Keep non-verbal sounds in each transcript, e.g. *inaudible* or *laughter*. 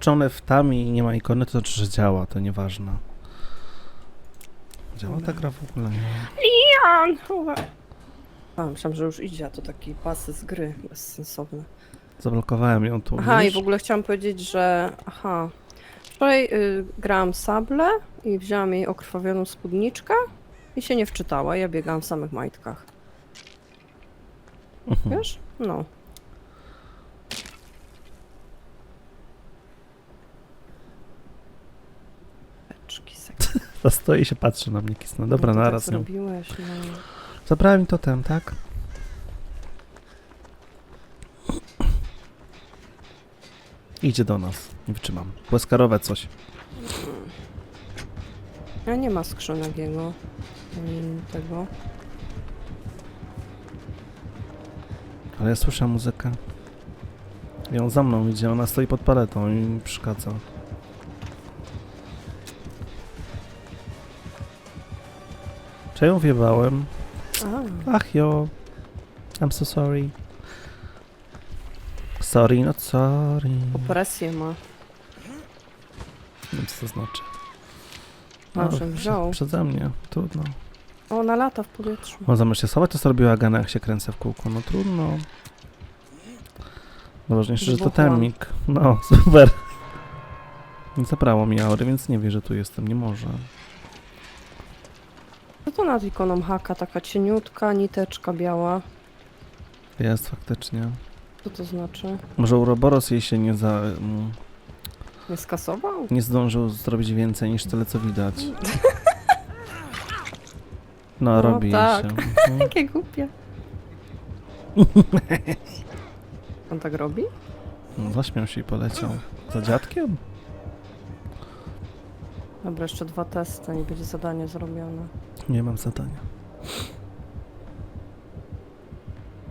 włączone w tam i nie ma ikony, to znaczy, że działa, to nieważne. Działa ta gra w ogóle, nie? Jan! A, myślałam, że już idzie, a to taki pasy z gry bezsensowny. Zablokowałem ją tu. Aha, i w ogóle chciałam powiedzieć, że... Aha. Wczoraj y, grałam sable i wzięłam jej okrwawioną spódniczkę i się nie wczytała. Ja biegałam w samych majtkach. Mhm. Wiesz? No. To stoi i się patrzy na mnie kisno. Dobra, No to naraz tak ją. zrobiłeś, no. Zabrałem totem, tak? Idzie do nas. Nie wytrzymam. Błyskarowe coś. A nie ma skrzynek jego. Ani tego. Ale ja słyszę muzykę. I on za mną idzie, ona stoi pod paletą i mi przeszkadza. Czy ją wjebałem? A, Ach jo. I'm so sorry. Sorry, not sorry. opresję ma. Nie wiem co to znaczy. No, że prze- wziął. Przeze mnie, trudno. Ona lata w powietrzu. On zamiast się schować, to zrobiła gana, jak się kręcę w kółko. No trudno. Najważniejsze, że to Wybuchłam. No, *laughs* super. Nie zabrało mi aury, więc nie wie, że tu jestem. Nie może. Co to nad ikoną haka? Taka cieniutka, niteczka biała. Jest faktycznie. Co to znaczy? Może Uroboros jej się nie za... mm, Nie skasował? Nie zdążył zrobić więcej niż tyle, co widać. *laughs* No, No robi jej tak. się. *laughs* Mhm. Jakie głupie. *laughs* On tak robi? No, Zaśmiał się i poleciał. Za dziadkiem? Dobra, jeszcze dwa testy i będzie zadanie zrobione. Nie mam zadania.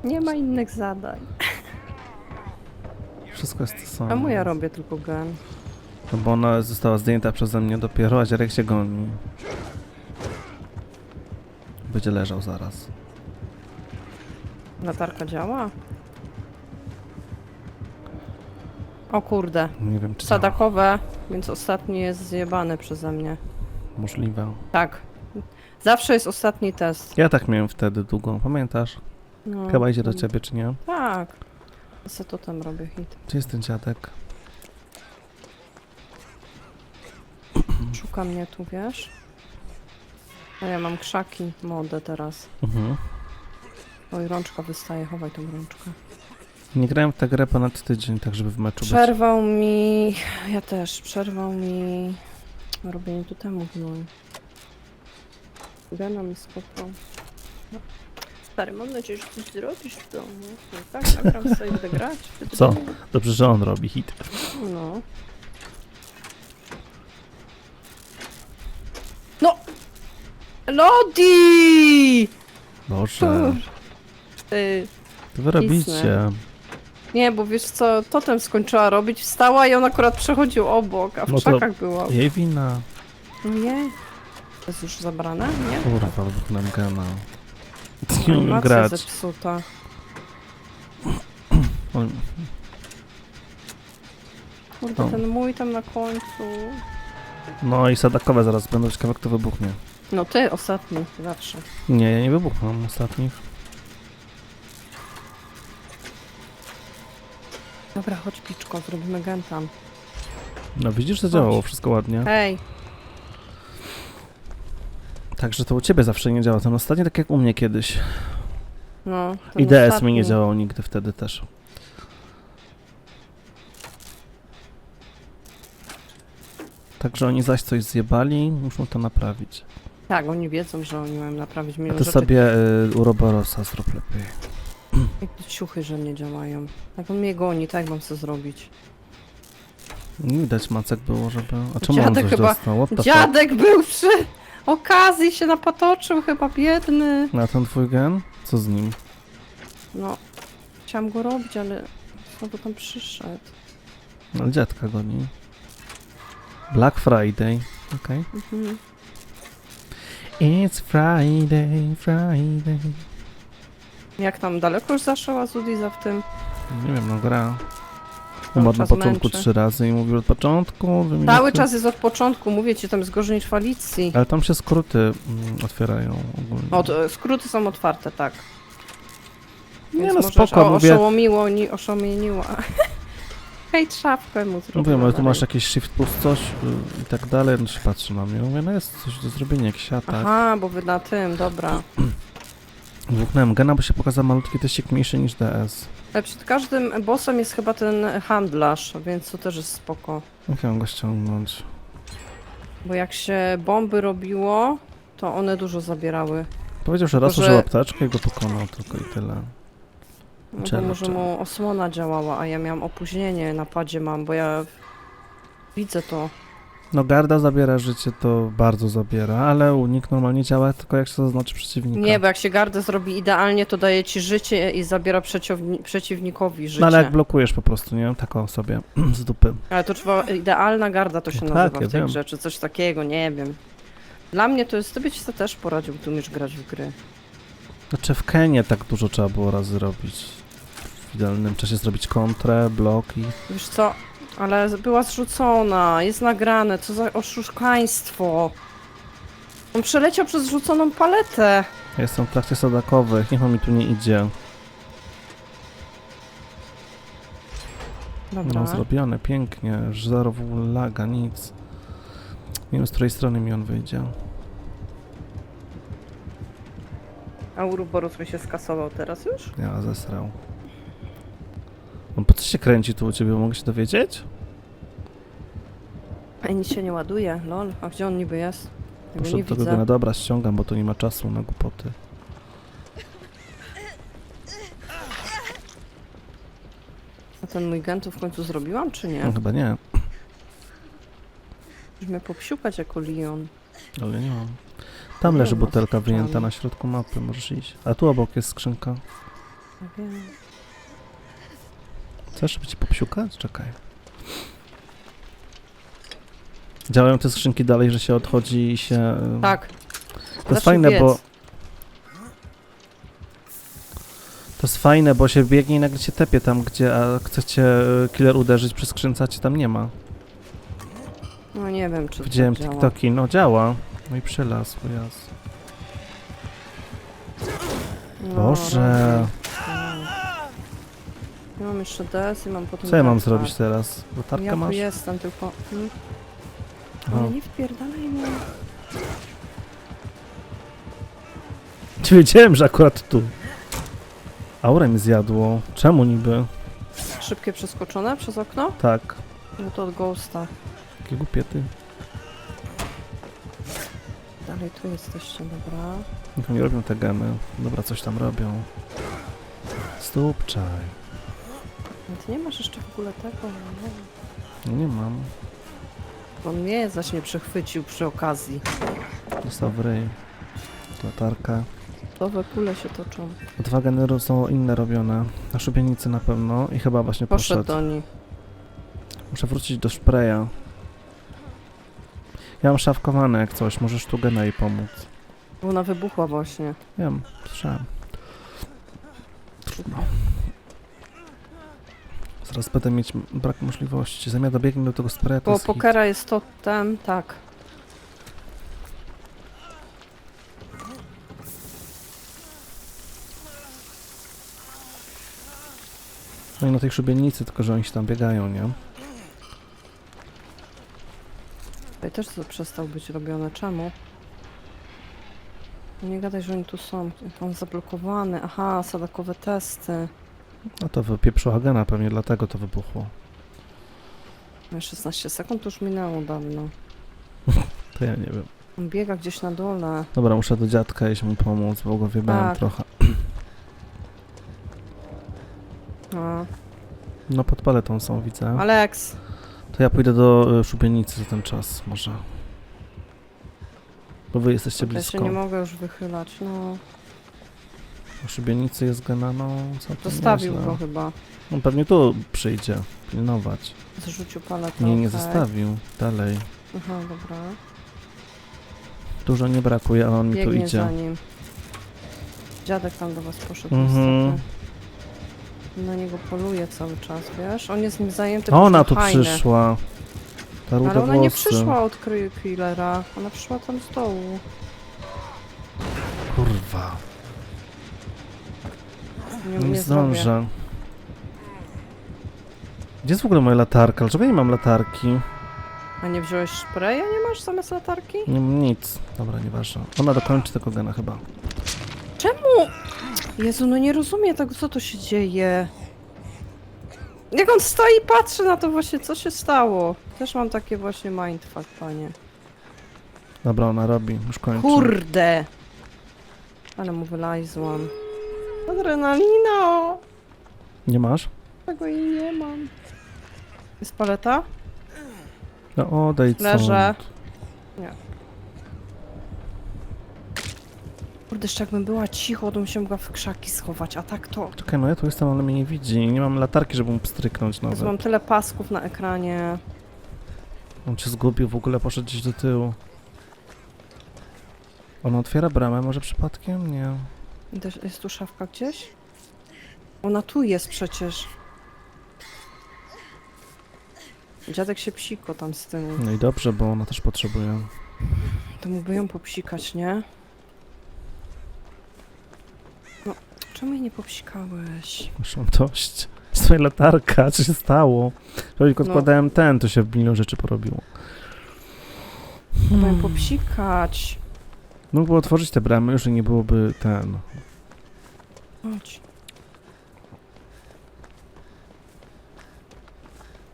Nie ma innych zadań. Wszystko jest to samo. Czemu ja robię tylko gen? No bo ona została zdjęta przeze mnie dopiero, a dziadek się goni. Będzie leżał zaraz. Latarka działa? O kurde. Nie wiem, czy działa. Sadakowe, więc ostatni jest zjebany przeze mnie. Możliwe. Tak. Zawsze jest ostatni test. Ja tak miałem wtedy długo, pamiętasz? No. Chyba idzie do ciebie, czy nie? Tak. Se to tam robię hit. Gdzie jest ten dziadek? Szuka mnie tu, wiesz? A ja mam krzaki modę teraz. Mhm. Oj, rączka wystaje, chowaj tą rączkę. Nie grałem w tę grę ponad tydzień, tak żeby w meczu być. Przerwał mi... Ja też, przerwał mi... Robienie tu temu gnój. Gena mi skopał. No. Stary, mam nadzieję, że coś zrobisz w domu. No tak, nagram *laughs* sobie, będę grać. Co? Dobrze, że on robi hit. No. No! Lodi! Boże. Ty. To wy robicie. Nie, bo wiesz co, totem skończyła robić, wstała i on akurat przechodził obok, a w No to- krzakach była. Jej wina. Nie. To jest już zabrane? Nie? Kurwa, wypchnąłem gena. Nie umiem Animacja grać. zepsuta. Oj, Kurde, O. ten mój tam na końcu. No i sadakowe zaraz będą ciekawe, kto wybuchnie. No ty, ostatni, zawsze. Nie, ja nie wybucham ostatnich. Dobra, chodź piczko, zrobimy gen tam. No widzisz, że działało wszystko ładnie. Hej, Także to u ciebie zawsze nie działa. Ten ostatni tak jak u mnie kiedyś. no. ten I DS mi ostatni. nie działał nigdy wtedy też. Także oni zaś coś zjebali, muszą to naprawić. Tak, oni wiedzą, że oni mają naprawić A milion ty rzeczy. sobie y, Uroborosa zrób lepiej. Jakie ciuchy, że nie działają. Jak on mnie goni, tak mam co zrobić. Nie widać macek było, żeby... A czemu on Dziadek coś chyba- dostał? What the fuck? Dziadek był przy okazji, się napatoczył, chyba biedny. Na ten twój gen? Co z nim? No, chciałam go robić, ale znowu tam przyszedł. No, dziadka goni. Black Friday. Okej. Mhm. It's Friday, Friday. Jak tam daleko już zaszła Zudiza w tym? Nie wiem, no gra. Umarł na czas początku męczy. trzy razy i mówił od początku. Cały czas jest od początku, mówię ci, tam jest gorzej niż w Alicji. Ale tam się skróty mm, otwierają ogólnie. Od, e, skróty są otwarte, tak. Nie Więc no możesz- spoko, o, mówię. Oszołomiło, ni, oszomieniło. *laughs* Hej, trzapkę mu zrobiła. Mówię, ale tu masz jakiś shift plus coś y, i tak dalej, no się patrzy na mnie. Mówię, no jest coś do zrobienia, jakiś atak. Aha, bo wy na tym, dobra. *clears throat* Dwuknąłem gena, bo się pokazał malutki teścik mniejszy niż DS. Ale przed każdym bossem jest chyba ten handlarz, więc to też jest spoko. Jak ja mam go ściągnąć? Bo jak się bomby robiło, to one dużo zabierały. Powiedział, że raz Tylko, użył że- apteczkę i go pokonał tylko i tyle. No Czemu, może czemu? mu osłona działała, a ja miałam opóźnienie na padzie mam, bo ja widzę to. No garda zabiera życie, to bardzo zabiera, ale unik normalnie działa tylko jak się zaznaczy przeciwnika. Nie, bo jak się gardę zrobi idealnie, to daje ci życie i zabiera przeciwni przeciwnikowi życie. No ale jak blokujesz po prostu, nie? Taką sobie *clears throat* z dupy. Ale to trzeba, idealna garda to się No nazywa tak, ja w tej wiem. grze, czy coś takiego, nie wiem. Dla mnie to jest, ty byś sobie też poradził, tu umiesz grać w gry. Znaczy w Kenie tak dużo trzeba było razy robić. W idealnym czasie zrobić kontrę, blok i... Wiesz co, ale była zrzucona, jest nagrane, co za oszukaństwo. On przeleciał przez zrzuconą paletę. Ja jestem w trakcie sadakowych, niech on mi tu nie idzie. Dobra. No zrobione, pięknie, zero laga, nic. Nie wiem z której strony mi on wyjdzie. A Uruborus mi się skasował teraz już? Ja zesrał. On po co się kręci tu u ciebie, mogę się dowiedzieć? Ej, nic się nie ładuje, lol. A gdzie on niby jest? Ja go nie Poszedł do widzę. Gogena, dobra, ściągam, bo tu nie ma czasu na głupoty. A ten mój gen to w końcu zrobiłam, czy nie? No chyba nie, Już mnie popsiukać jako Leon. ale nie mam. Tam leży butelka wyjęta na środku mapy, możesz iść. A tu obok jest skrzynka. Ja wiem. Chcesz, żeby ci popsiukać? Czekaj. Działają te skrzynki dalej, że się odchodzi i się... y, Tak. To jest fajne, bo... To jest fajne, bo się biegnie i nagle cię tepie tam, gdzie a chcecie y, killer uderzyć przy skrzynce, a cię tam nie ma. No nie wiem, czy Widziałem to działa. TikToki, no działa. No i przylazł, jas. No, Boże. Ja mam jeszcze DS i mam potem Co ja mam zrobić teraz? Latarkę Ja tu masz? jestem, tylko... Hmm? Aha. Ale nie wpierdalaj mnie. Nie wiedziałem, że akurat tu. Aurę mi zjadło. Czemu niby? Szybkie przeskoczone przez okno? Tak. No to od Ghosta. Jakie głupie ty. Dalej tu jesteście, dobra. Niech oni robią te gemy. Dobra, coś tam robią. Stupczaj. No ty nie masz jeszcze w ogóle tego, no. No nie mam. On mnie zaś nie przechwycił przy okazji. Dostał w ryj. Latarka. To we kule się toczą. Dwa geny są inne robione. Na szubienicy na pewno. I chyba właśnie Poszedł poszedł. do nich. Muszę wrócić do spraya. Ja mam szafkowane jak coś. Możesz tu gena jej pomóc. Bo ona wybuchła właśnie. Wiem, słyszałem. Trudno. Zaraz będę mieć brak możliwości. Zamiast dobiegnę do tego spraya, to Bo pokera jest totem, tak. No i na tej szubienicy, tylko że oni się tam biegają, nie? Tutaj też to przestał być robione. Czemu? Nie gadaj, że oni tu są. On zablokowany. Aha, sadakowe testy. No to wypieprzyła gena pewnie, dlatego to wybuchło. No 16 sekund to już minęło dawno. *laughs* To ja nie wiem. On biega gdzieś na dole. Dobra, muszę do dziadka iść mu pomóc, bo go wiebałem Tak. trochę. A. *clears throat* No pod paletą są, widzę. Alex! To ja pójdę do y, szubienicy za ten czas, może. Bo wy jesteście Ja blisko. się nie mogę już wychylać, no. Na szubienicy jest no to Zostawił go chyba. On pewnie tu przyjdzie, pilnować. Zrzucił paletę. Nie, nie okej. zostawił. Dalej. Aha, dobra. Dużo nie brakuje, ale on mi tu Biegnie idzie. za nim. Dziadek tam do was poszedł Mhm. Na niego poluje cały czas, wiesz? On jest nim zajęty. Ona tu przyszła. Ta ruda Ale ona nie włosy. przyszła od Killera. Ona przyszła tam z dołu. Kurwa. Nie, Nie, nie zrobię. zdążę. Gdzie jest w ogóle moja latarka? Dlaczego nie mam latarki? A nie wziąłeś spraya? Nie masz zamiast latarki? Nie nic. Dobra, nieważne. Ona dokończy tego gena chyba. Czemu? Jezu, no nie rozumiem tego, co tu się dzieje. Jak on stoi i patrzy na to właśnie, co się stało. Też mam takie właśnie mindfuck, panie. Dobra, ona robi. Już kończy. Kurde! Ale mu wylazłam. Adrenalina! Nie masz? Tego jej nie mam. Jest paleta? No odejdź Leżę. stąd. Kurde, jeszcze jakbym była cicho, to bym się mogła w krzaki schować, a tak to... Czekaj, no ja tu jestem, ale mnie nie widzi. Nie mam latarki, żeby mu pstryknąć Jezu, nawet. mam tyle pasków na ekranie. On się zgubił, w ogóle poszedł gdzieś do tyłu. Ona otwiera bramę, może przypadkiem? Nie. Idę- Jest tu szafka gdzieś? Ona tu jest przecież. Dziadek się psiko tam z tym. No i dobrze, bo ona też potrzebuje. To mógłby ją popsikać, nie? No, czemu jej nie popsikałeś? Już mam dość. Swoja latarka, co się stało? Tylko No. odkładałem ten, to się w milion rzeczy porobiło. Ją Hmm. popsikać. Mógłby otworzyć te bramy, już i nie byłoby ten. Chodź.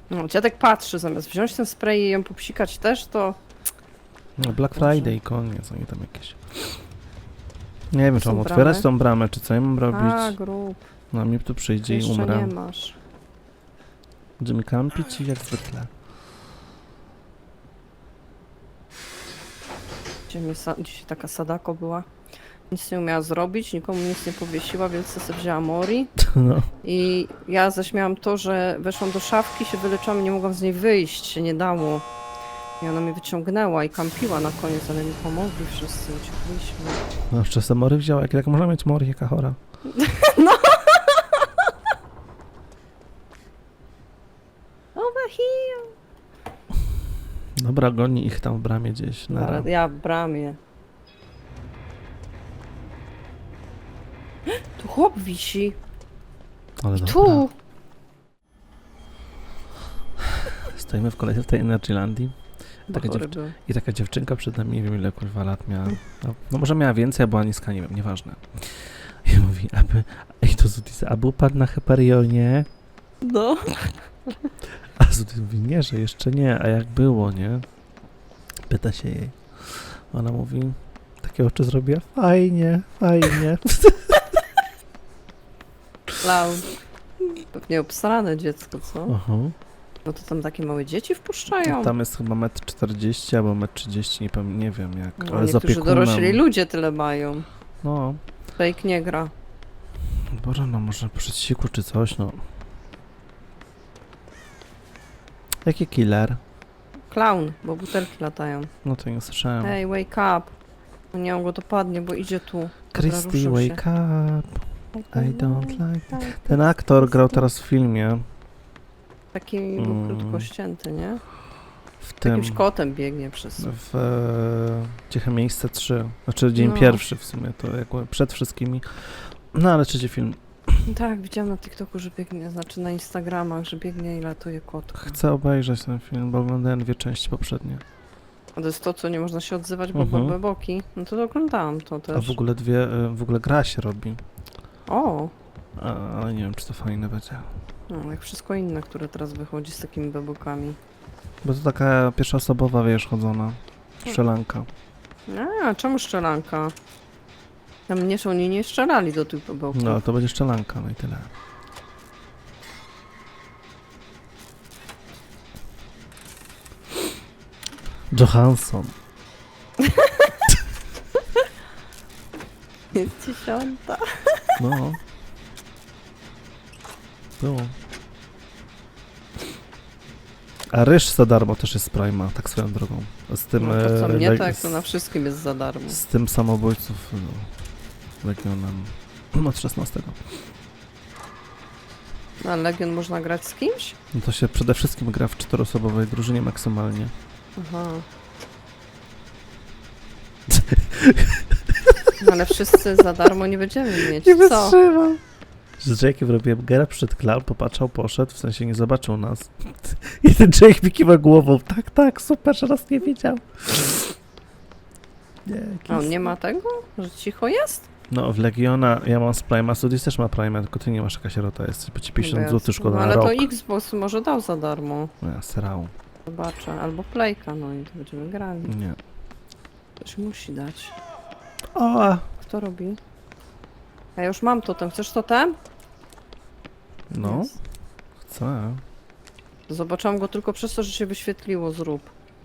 No, dziadek patrzy, zamiast wziąć ten spray i ją popsikać też, to... No, Black. Friday, koniec, oni tam jakieś. Nie wiem, czy mam otwierać tą bramę, czy co ja mam A, robić. grób. No mi tu przyjdzie i Jeszcze umrę. nie masz. Będziemy kampić i jak zwykle. Dzisiaj, mnie sa- dzisiaj taka sadako była. Nic nie umiała zrobić, nikomu nic nie powiesiła, więc sobie wzięła Mori. *laughs* No. I ja zaśmiałam to, że weszłam do szafki, się wyleczyłam i nie mogłam z niej wyjść, się nie dało. I ona mnie wyciągnęła i kampiła na koniec, ale mi pomogli wszyscy, uciekliśmy. No jeszcze se Mory wzięła, jak, jak można mieć Mory, jaka chora. *laughs* Over here! Dobra, goni ich tam w bramie gdzieś. Na Ale ja w bramie. *gasps* Tu chłop wisi. Ale dobra. Tu! *sighs* Stoimy w kolejce w tej Energylandii Taka był. i taka dziewczynka przed nami, nie wiem ile kurwa lat miała. No, no może miała więcej, a była niska, nie wiem, nieważne. *laughs* I mówi, aby, ej to Zudis, a był pan na Hyperionie? No. *laughs* A Zudis mówi, nie, że jeszcze nie, a jak było, nie? Pyta się jej. Ona mówi, takie oczy zrobiła, fajnie, fajnie. Klaun. Pewnie obsrane dziecko, co? Aha. No to tam takie małe dzieci wpuszczają. Tam jest chyba 1,40 m albo 1,30 m, nie, pam- nie wiem jak, No, ale z niektórzy opiekunem. dorośli ludzie tyle mają. No, Fake nie gra. Boże, no może przed siku czy coś, no. Jaki killer? Clown, bo butelki latają. No to nie słyszałem. Hey, wake up. No nie, on go dopadnie, bo idzie tu. Christy, wake się. up. I don't like... Ten aktor grał teraz w filmie. Taki był Mm. krótko ścięty, nie? W tym... jakimś kotem biegnie przez... W e, Ciche Miejsce 3. Znaczy dzień No. pierwszy w sumie, to jakby przed wszystkimi. No ale trzeci film. Tak, widziałam na TikToku, że biegnie, znaczy na Instagramach, że biegnie i latuje kotka. Chcę obejrzeć ten film, bo oglądałem dwie części poprzednie. A to jest to, co nie można się odzywać, bo Mhm. mhm. boki. No to oglądałam to A też. w ogóle dwie, e, w ogóle gra się robi. O, A, ale nie wiem, czy to fajne będzie. no, jak wszystko inne, które teraz wychodzi z takimi bebokami. Bo to taka pierwszoosobowa, wiesz, chodzona. Strzelanka. A, czemu szczelanka? Tam nie, oni nie strzelali do tych beboków. No, to będzie strzelanka, no i tyle. Johansson. *laughs* Jest dziesiąta. No. Było. A ryż za darmo też jest z Prima, tak swoją drogą. Z tym... No to co e, mnie leg- tak, to na wszystkim jest za darmo. Z tym samobójców no, Legionem od 16. Na Legion można grać z kimś? No to się przede wszystkim gra w czteroosobowej drużynie maksymalnie. Aha. *laughs* No ale wszyscy za darmo nie będziemy mieć. Co? wytrzymam. Z Jake'em robiłem gera przed klan, popatrzał, poszedł, w sensie nie zobaczył nas. *laughs* I ten Jake mi kiwa głową. Tak, tak, super, że nas nie widział. Nie, A on nie ma tego? Że cicho jest? No, w Legiona ja mam z Prima, Sudis też ma Prima, tylko ty nie masz jaka sierota jesteś, bo ci 50 Bez. zł szkoda no, na ale rok. to Xbox może dał za darmo. No, Ja, srał. Zobaczę. Albo Playka, no i to będziemy grali. Nie. Ktoś musi dać. O. Kto robi? A ja już mam totem. Chcesz totem? no, Jest. chcę. Zobaczyłam go tylko przez to, że się wyświetliło zrób.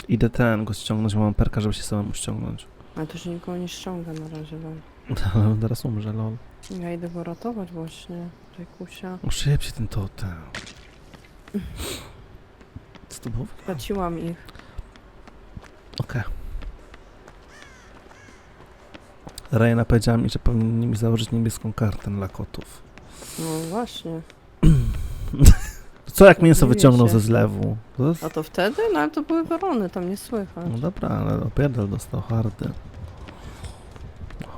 Idę ten go ściągnąć, bo mam perka, żeby się samemu ściągnąć. Ale to się nikogo nie ściąga na razie. Wam. Ale on teraz umrze, lol. Ja idę go ratować właśnie. Jajkusia. Uszybcie się ten totem. Co to było? Traciłam ich. Okej. Rejna powiedziała mi, że powinni mi założyć niebieską kartę dla kotów. No właśnie. *clears throat* Co jak mięso Dziwię wyciągnął się. ze zlewu? To jest... A to wtedy? No ale to były werony, tam nie słychać. No dobra, ale opierdol dostał hardy.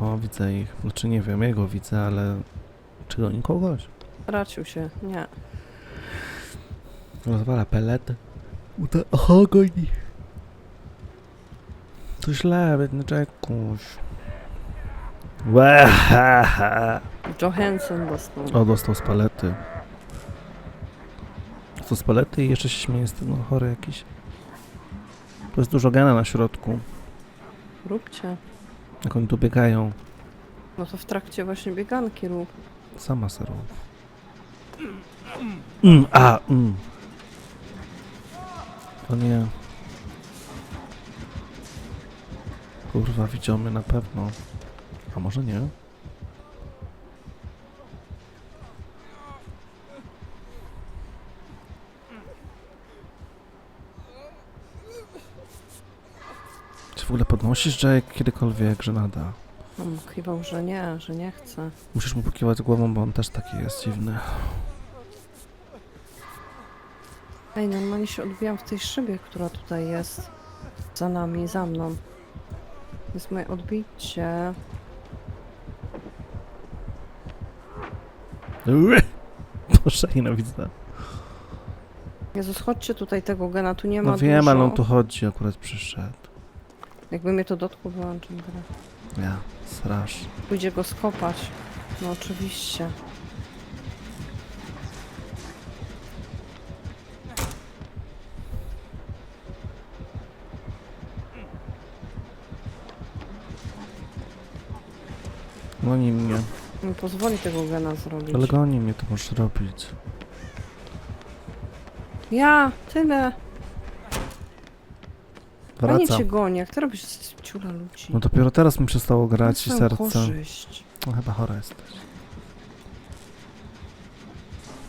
O, widzę ich. Znaczy nie wiem, jego widzę, ale... Czy goni kogoś? Tracił się. Nie. Rozwala pelety. Uda... O, goni. To źle, biedny Jackuś. Łe, ha, ha. Johansson dostał. O, dostał z palety. Dostał z palety i jeszcze się śmieje z tego chory jakiś. To jest dużo gena na środku. Róbcie. Jak oni tu biegają. No to w trakcie właśnie bieganki rób. Sama serą. Mm, a, mm. O nie. Kurwa, widział mnie na pewno. A może nie? Czy w ogóle podnosisz Jake kiedykolwiek, że nada? On kiwał, że nie, że nie chce. Musisz mu pokiwać głową, bo on też taki jest dziwny. Ej, normalnie się odbijam w tej szybie, która tutaj jest. Za nami, za mną. Jest moje odbicie. *laughs* Boże, nienawidzę. Jezus, chodźcie tutaj tego gena, tu nie ma No wiem, dużo. ale on tu chodzi, akurat przyszedł. Jakby mnie to dotkło, wyłączam grę. Ja, strasz. Pójdzie go skopać. No oczywiście. Goni mnie. Nie pozwoli tego gena zrobić. Ale goni mnie, to możesz robić. Ja, tyle. Fajnie Wraca. cię goni, jak ty robisz z ciula ludzi. No dopiero teraz mi przestało grać i serce. korzyść. No chyba chora jesteś.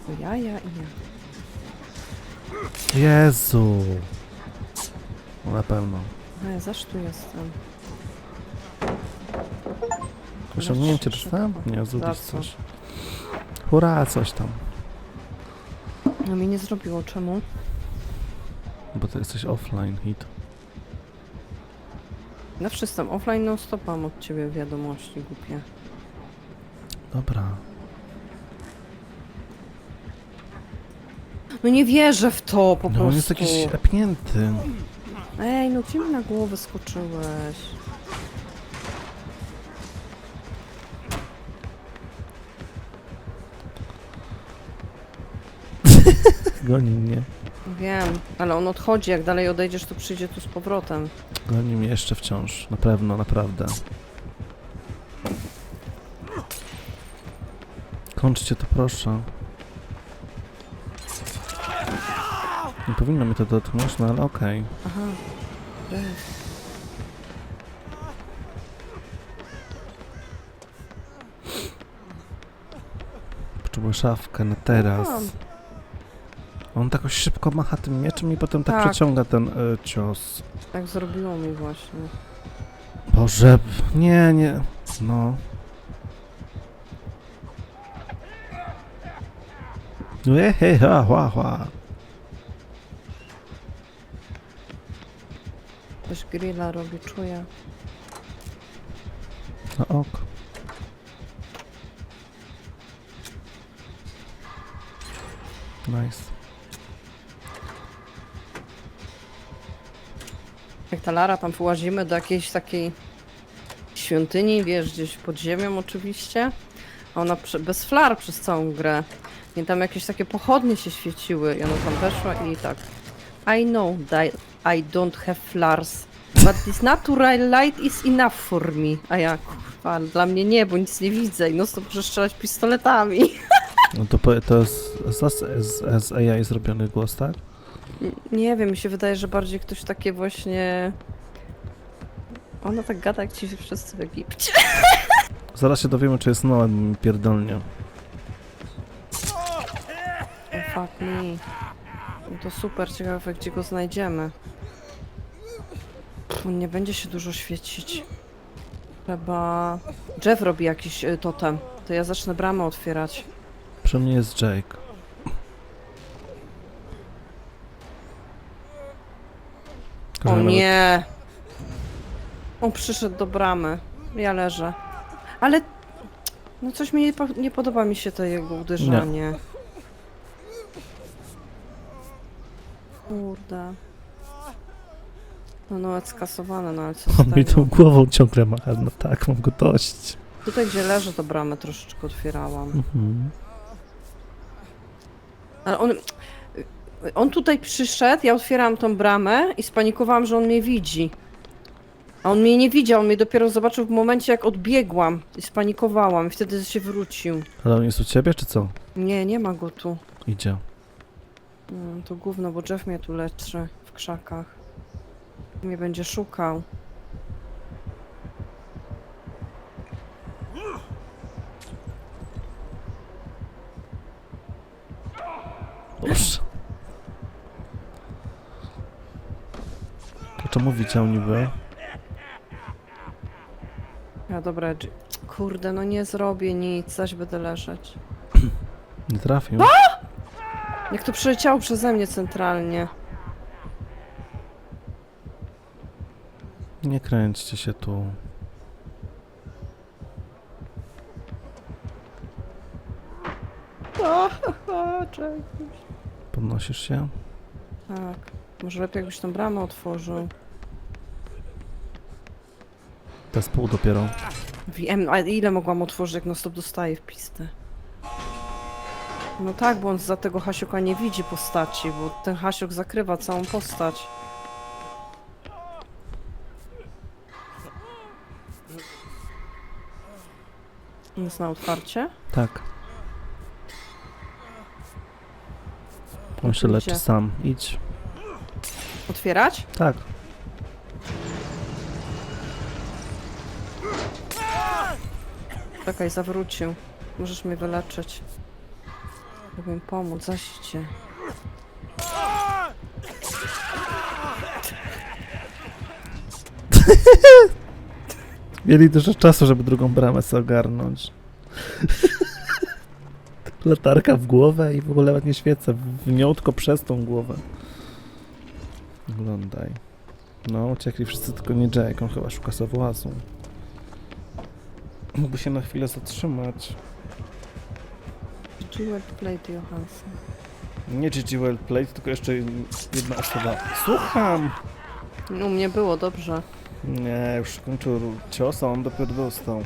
To ja, ja i ja. Jezu. No na pewno. No ja zaś tu jestem. Osiągnięcie szybko. dostałem? Nie, Za zubić co? coś. Hurra, coś tam. No mi nie zrobiło, czemu? Bo ty jesteś offline, hit. Zawsze jestem offline, no stopam od ciebie wiadomości głupie. Dobra. No nie wierzę w to po No prostu. on jest jakiś epnięty. Ej, no gdzie mi na głowę skoczyłeś? Goni mnie. Wiem, ale on odchodzi, jak dalej odejdziesz, to przyjdzie tu z powrotem. Goni mnie jeszcze wciąż. Na pewno, naprawdę. Kończcie to proszę. Nie powinno mi to dotknąć, no ale okej. Aha. Ej. Potrzebuję szafkę na teraz. On tak szybko macha tym mieczem i potem tak, Tak. przeciąga ten y, cios. Tak zrobiło mi właśnie. Boże, nie, nie. No. Ehe, ha, ha, ha. Też grilla robi, czuję. No ok. Jak ta Lara tam połazimy do jakiejś takiej świątyni, wiesz, gdzieś pod ziemią oczywiście. A ona bez flar przez całą grę. I tam jakieś takie pochodnie się świeciły. I ona tam weszła i tak. I know that I don't have flars. But this natural light is enough for me. A ja, kurwa, dla mnie nie, bo nic nie widzę. I no stop muszę strzelać pistoletami. *laughs* No to, to jest z, z, z AI zrobiony głos, tak? Nie wiem, mi się wydaje, że bardziej ktoś takie właśnie... Ona tak gada, jak ci wszyscy w Egipcie. *laughs* Zaraz się dowiemy, czy jest Noel mi pierdolnie. Oh, fuck me. To super, ciekawe gdzie go znajdziemy. On nie będzie się dużo świecić. Trzeba... Jeff robi jakiś y, totem. To ja zacznę bramę otwierać. Przy mnie jest Jake. O nawet- nie! On przyszedł do bramy. Ja leżę. Ale... No coś mi nie, po- nie podoba mi się to jego uderzanie. Kurde. No no, skasowane, no ale co z On mi tego? tą głową ciągle macha, no tak, mam go dość. Tutaj gdzie leżę, to bramę troszeczkę otwierałam. Mhm. Ale on... On tutaj przyszedł, ja otwierałam tą bramę i spanikowałam, że on mnie widzi. A on mnie nie widział, on mnie dopiero zobaczył w momencie, jak odbiegłam i spanikowałam i wtedy się wrócił. Ale on jest u ciebie, czy co? Nie, nie ma go tu. Idzie. Mm, to gówno, bo Jeff mnie tu leczy w krzakach. Mnie będzie szukał. Widział niby? Ja dobra, kurde, no nie zrobię nic, zaś będę leżeć. *clears throat* Nie trafił. Jak to przeleciało przeze mnie centralnie. Nie kręćcie się tu. O. Podnosisz się? Tak. Może lepiej jakbyś tą bramę otworzył. To jest pół dopiero. Wiem, a ile mogłam otworzyć, jak no stop dostaje w pistę? No tak, bo on za tego Hasioka nie widzi postaci, bo ten Hasiok zakrywa całą postać. Jest na otwarcie? Tak. On się Idzie. leczy sam. Idź. Otwierać? Tak. Czekaj, zawrócił. Możesz mnie wyleczyć. Mi pomóc, zasicie. *laughs* Mieli dużo czasu, żeby drugą bramę sobie ogarnąć. *laughs* Latarka w głowę i w ogóle ładnie świecę. W nią tylko przez tą głowę. Oglądaj. No, uciekli wszyscy, tylko nie Jake. On chyba szuka sobie włazu. Mógłby się na chwilę zatrzymać. Jewel Plate Johansson. Nie GG Well Played, tylko jeszcze jedna osoba. Słucham! U mnie było dobrze. Nie, już kończył cios, a on dopiero dostał.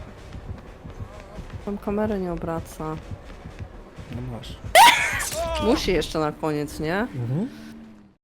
Tam kamerę nie obraca. No masz. Musi jeszcze na koniec, nie? Mhm.